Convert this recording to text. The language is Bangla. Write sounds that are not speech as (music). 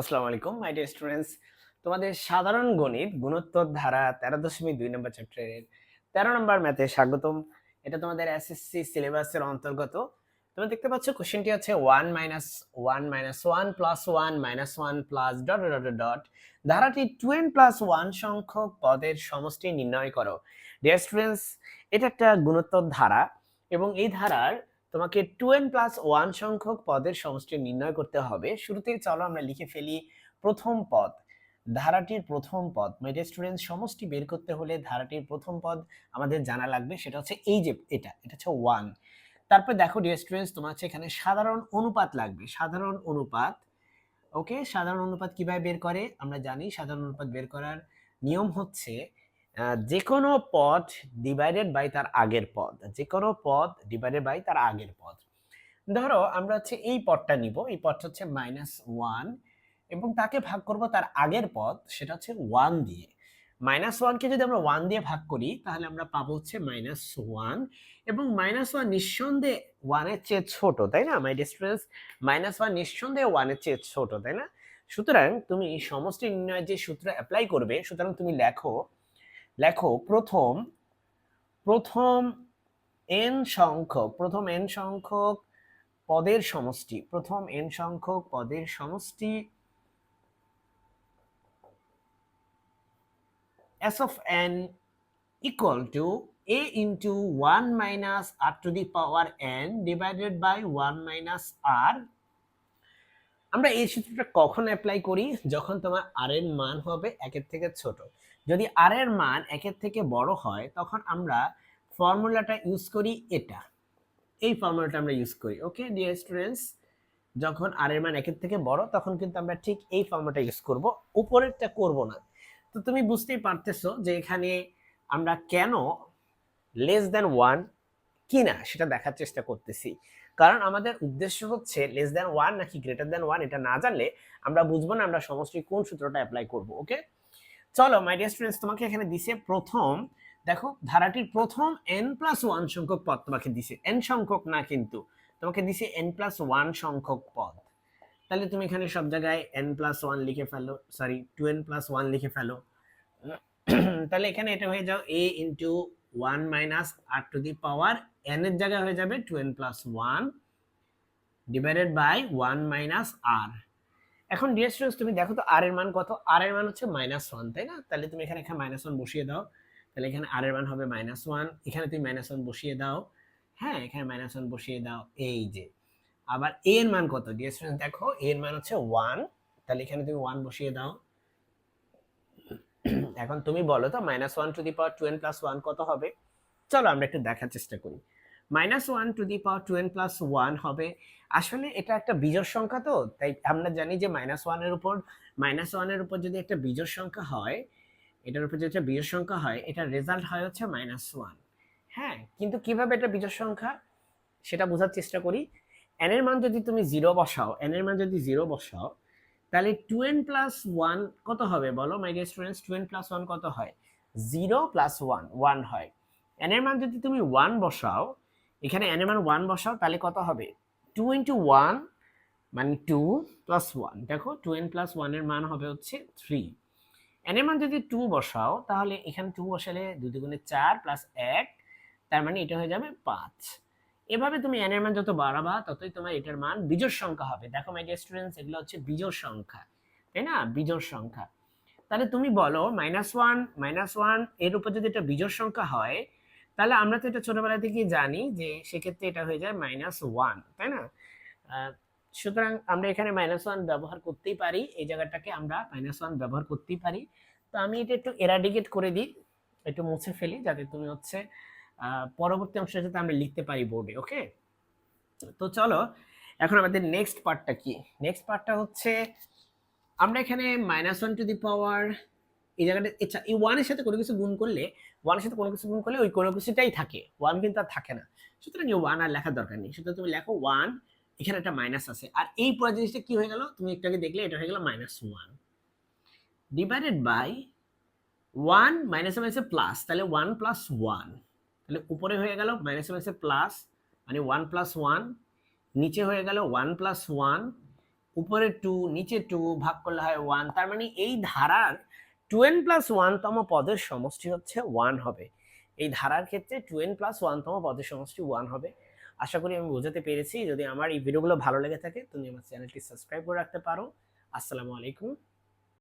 আসসালামু আলাইকুম মাই ডিয়ার স্টুডেন্টস তোমাদের সাধারণ গণিত গুণোত্তর ধারা তেরো দশমিক দুই নম্বর চ্যাপ্টারের তেরো নম্বর ম্যাথে স্বাগতম। এটা তোমাদের এসএসসি সিলেবাসের অন্তর্গত। তুমি দেখতে পাচ্ছ কোশ্চেনটি হচ্ছে one minus one minus one plus one minus one plus dot dot dot ধারাটি টু এন প্লাস ওয়ান সংখ্যক পদের সমষ্টি নির্ণয় করো। ডিয়ার স্টুডেন্টস এটা একটা গুণোত্তর ধারা এবং এই ধারার তোমাকে টু এন প্লাস ওয়ান সংখ্যক পদের সমষ্টি নির্ণয় করতে হবে। শুরুতেই চলো আমরা লিখে ফেলি প্রথম পদ। ধারাটির প্রথম পদ মেডিয়া স্টুডেন্ট সমষ্টি বের করতে হলে ধারাটির প্রথম পদ আমাদের জানা লাগবে, সেটা হচ্ছে এই যে এটা এটা হচ্ছে ওয়ান তারপর দেখো ডিয়ার স্টুডেন্টস তোমার হচ্ছে এখানে সাধারণ অনুপাত লাগবে, সাধারণ অনুপাত ওকে সাধারণ অনুপাত কীভাবে বের করে? আমরা জানি সাধারণ অনুপাত বের করার নিয়ম হচ্ছে যে কোনো পদ ডিভাইডেড বাই তার আগের পদ যে কোনো পদ ডিভাইডেড বাই তার আগের পদ। ধরো আমরা হচ্ছে এই পদটা নিব, এই পদটা হচ্ছে মাইনাস ওয়ান এবং তাকে ভাগ করব তার আগের পদ, সেটা হচ্ছে ওয়ান দিয়ে। মাইনাস ওয়ানকে যদি আমরা ওয়ান দিয়ে ভাগ করি, তাহলে আমরা পাবো হচ্ছে মাইনাস ওয়ান এবং মাইনাস ওয়ান নিঃসন্দেহে ওয়ানের চেয়ে ছোট, তাই না? মাই ডিস্টুডেন্টস মাইনাস ওয়ান নিঃসন্দেহে ওয়ানের চেয়ে ছোট, তাই না? সুতরাং তুমি সমষ্টি নির্ণয়ের যে সূত্র অ্যাপ্লাই করবে, সুতরাং তুমি লেখো লেখো, প্রথম প্রথম এন সংখ্যক, প্রথম এন সংখ্যক পদের সমষ্টি, প্রথম এন সংখ্যক পদের সমষ্টি, s of n equal to a into 1 minus r to the power n divided by 1 minus r আমরা এই সূত্রটা কখন অ্যাপ্লাই করি? যখন তোমার আর এর মান হবে একের থেকে ছোট। যদি আর এর মান একের থেকে বড় হয়, তখন আমরা ফর্মুলাটা ইউজ করি এটা। এই ফর্মুলাটা আমরা ইউজ করি ওকে ডিয়ার স্টুডেন্টস যখন আর এর মান একের থেকে বড়, তখন কিন্তু আমরা ঠিক এই ফর্মুলাটা ইউজ করব। উপরেরটা করব না। তো তুমি বুঝতেই পারতেছো যে এখানে আমরা কেন লেস দেন ওয়ান কি না সেটা দেখার চেষ্টা করতেছি। কারণ আমাদের উদ্দেশ্য হচ্ছে লেস দেন ওয়ান নাকি গ্রেটার দেন ওয়ান এটা না জানলে আমরা বুঝব না, আমরা সমষ্টির কোন সূত্রটা অ্যাপ্লাই করব ওকে চলো মাই ডিয়ার স্টুডেন্টস তোমাকে এখানে দিছে প্রথম, দেখো, ধারাটির প্রথম এন প্লাস ওয়ান সংখ্যক পদ তোমাকে দিছে। এন সংখ্যক না কিন্তু, তোমাকে দিছে এন প্লাস ওয়ান সংখ্যক পদ। তাহলে তুমি এখানে সব জায়গায় এন প্লাস ওয়ান লিখে ফেলো sorry two n plus one লিখে ফেলো। (clears throat) তাহলে এখানে এটা হয়ে যাও a into one minus r to the power n এর জায়গায় হয়ে যাবে two n plus one divided by one minus r এখন ডিয়ার স্টুডেন্টস তুমি দেখো তো আর এর মান কত? আর এর মান হচ্ছে মাইনাস ওয়ান তাই না? তাহলে তুমি এখানে এখানে মাইনাস ওয়ান বসিয়ে দাও। তাহলে এখানে আর এর মান হবে মাইনাস ওয়ান এখানে তুমি মাইনাস ওয়ান বসিয়ে দাও। হ্যাঁ এখানে মাইনাস ওয়ান বসিয়ে দাও, এই যে। আবার এ এর মান কত? ডিয়ার স্টুডেন্টস দেখো এ এর মান হচ্ছে ওয়ান তাহলে এখানে তুমি ওয়ান বসিয়ে দাও। এখন তুমি বলো তো minus one to the power two n plus one কত হবে? চলো আমরা একটু দেখার চেষ্টা করি। Minus one to the power two n plus one হবে। আসলে এটা একটা বিজোড় সংখ্যা তো, তাই আমরা জানি যে মাইনাস ওয়ানের উপর মাইনাস ওয়ানের উপর যদি একটা বিজোড় সংখ্যা হয়, এটার উপর যদি একটা বিজোড় সংখ্যা হয়, এটার রেজাল্ট হয় হচ্ছে মাইনাস ওয়ান হ্যাঁ কিন্তু কীভাবে এটা বিজোড় সংখ্যা? সেটা বোঝার চেষ্টা করি। এন এর মান যদি তুমি জিরো বসাও এন এর মান যদি জিরো বসাও তাহলে টু এন প্লাস ওয়ান কত হবে বলো my dear students two n plus one কত হয়? জিরো প্লাস ওয়ান ওয়ান হয়। এন এর মান যদি তুমি ওয়ান বসাও, এখানে এন এর মান ওয়ান বসাও, তাহলে কত হবে? টু ইন্টু ওয়ান মানে টু প্লাস ওয়ান দেখো টু এন প্লাস ওয়ানের মান হবে হচ্ছে থ্রি এন এর মান যদি টু বসাও, তাহলে এখানে টু বসালে দুই দুগুণে চার প্লাস এক, তার মানে এটা হয়ে যাবে পাঁচ। এভাবে তুমি এন এর মান যত বাড়াবা, ততই তোমার এটার মান বিজোড় সংখ্যা হবে। দেখো মাই ডিয়ার স্টুডেন্টস এগুলো হচ্ছে বিজোড় সংখ্যা, তাই না? বিজোড় সংখ্যা। তাহলে তুমি বলো মাইনাস ওয়ান মাইনাস ওয়ানের উপর যদি এটা বিজোড় সংখ্যা হয়, তাহলে আমরা তো এটা ছোটবেলা থেকেই জানি যে সেক্ষেত্রে এটা হয়ে যায় মাইনাস ওয়ান তাই না? সুতরাং আমরা এখানে মাইনাস ওয়ান ব্যবহার করতেই পারি, এই জায়গাটাকে আমরা মাইনাস ওয়ান ব্যবহার করতেই পারি। তো আমি এটা একটু এরাডিকেট করে দিই, একটু মুছে ফেলি, যাতে তুমি হচ্ছে পরবর্তী অংশে যাতে আমরা লিখতে পারি বোর্ডে ওকে তো চলো, এখন আমাদের নেক্সট পার্টটা কি? নেক্সট পার্টটা হচ্ছে, আমরা এখানে minus one to the power এই জায়গাটা আচ্ছা এই ওয়ানের সাথে কোনো কিছু গুণ করলে ওয়ানের সাথে কোনো কিছু গুণ করলে ওই কোনো কিছুটাই থাকে ওয়ান কিন্তু আর থাকে না। সুতরাং ওয়ান আর লেখার দরকার নেই। সুতরাং তুমি লেখো ওয়ান এখানে একটা মাইনাস আছে। আর এই পুরো জিনিসটা কি হয়ে গেল? তুমি একটু আগে দেখলে এটা হয়ে গেল minus one divided by one minus মাইনাসে প্লাস তাহলে ওয়ান প্লাস ওয়ান তাহলে উপরে হয়ে গেল মাইনাস মাইনাসে প্লাস মানে ওয়ান প্লাস ওয়ান নিচে হয়ে গেল ওয়ান প্লাস ওয়ান উপরে টু নিচে টু ভাগ করলে হয় ওয়ান তার মানে এই ধারার টু এন প্লাস ওয়ানতম পদের সমষ্টি হচ্ছে ওয়ান হবে। এই ধারার ক্ষেত্রে টু এন প্লাস ওয়ানতম পদের সমষ্টি ওয়ান হবে। আশা করি আমি বোঝাতে পেরেছি। যদি আমার এই ভিডিওগুলো ভালো লেগে থাকে, তুমি আমার চ্যানেলটি সাবস্ক্রাইব করে রাখতে পারো। আসসালামু আলাইকুম।